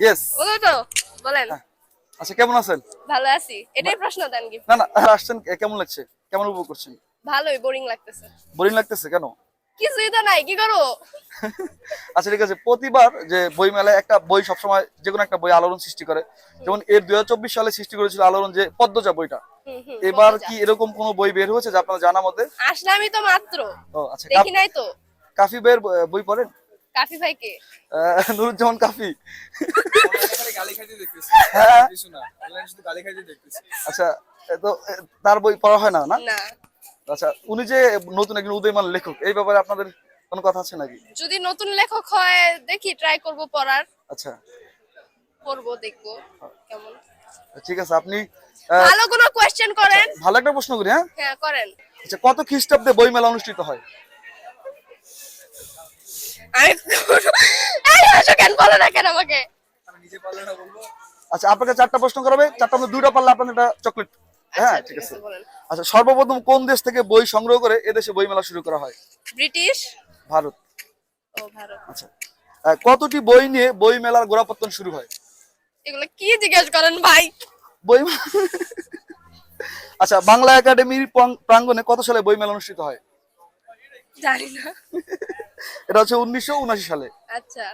Yes তো বলেন। আচ্ছা কেমন আছেন? ভালো আছি। এটাই প্রশ্ন দেন কি না না আসছেন কেমন লাগছে? কেমন উপভোগ করছেন? ভালোই বোরিং লাগতেছে। বোরিং লাগতেছে কেন? কিছুই তো নাই কি করব? আচ্ছা ঠিক আছে। প্রতিবার যে বই মেলায় একটা বই সবসময় যে কোনো একটা বই আলোড়ন সৃষ্টি করে। যেমন এর দুই হাজার চব্বিশ সালে সৃষ্টি করেছিল আলোড়ন যে পদ্মজা বইটা। এবার কি এরকম কোনো বই বের হয়েছে যে আপনার জানা মতে? আসলাম আমি তো মাত্র। ও আচ্ছা দেখি নাই তো। কাফি বইয়ের বই পড়েন? কাফি ভাইকে? আহ, নুরুজ্জামান কাফি। হ্যাঁ। আচ্ছা তো তার বই পড়া হয় না না? আচ্ছা উনি যে নতুন একজন উদয়মান লেখক এই ব্যাপারে আপনাদের কোনো কথা আছে নাকি? যদি নতুন লেখক হয় দেখি ট্রাই করব পড়ার। আচ্ছা। পড়ব দেখব কেমন। ঠিক আছে আপনি ভালো কোনো কোয়েশ্চেন করেন। ভালো একটা প্রশ্ন করি হ্যাঁ? হ্যাঁ করেন। আচ্ছা কত খ্রিস্টাব্দে বই মেলা অনুষ্ঠিত হয়? আমি এই আসো কেন? বলো না কেন আমাকে? আমি নিজে পারলে না বলব আচ্ছা আপনাকে চারটা প্রশ্ন করাবে। চারটা মধ্যে দুইটা পারলে আপনার একটা চকলেট হ্যাঁ আচ্ছা, ঠিক আছে আচ্ছা সর্বপ্রথম কোন দেশ থেকে বই সংগ্রহ করে এদেশে বই মেলা শুরু করা হয়? ব্রিটিশ? ভারত। ও ভারত। আচ্ছা। কতটি বই নিয়ে বই মেলার গোড়াপত্তন শুরু হয়? এগুলো কি জিজ্ঞেস করেন ভাই? বই আচ্ছা বাংলা একাডেমির প্রাং- প্রাঙ্গণে কত সালে বই মেলা অনুষ্ঠিত হয়? জানি না। এটা হচ্ছে উনিশশো উনাশি সালে। আচ্ছা।